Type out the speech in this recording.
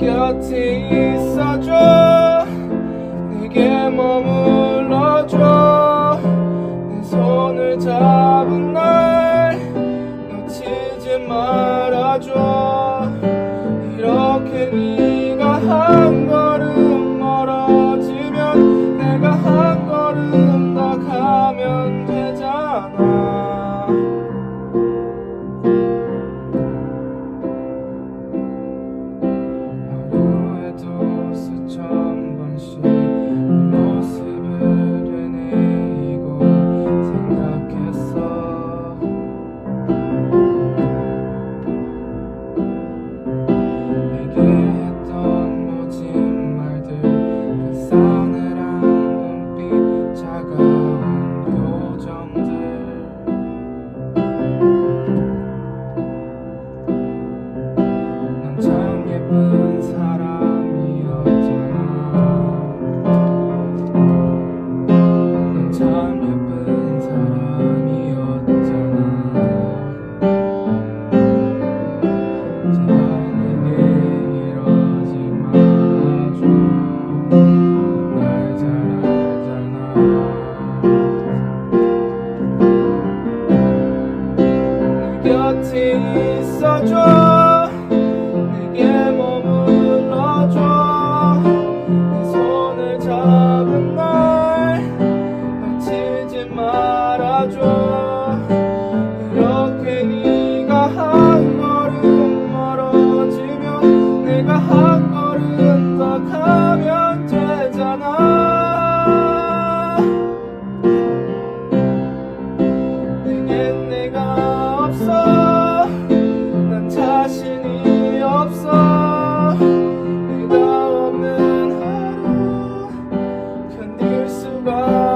곁에 있어줘. 내게 머물러줘. 내 손을 잡은 날 놓치지 말아줘. Mm-hmm. goodbye.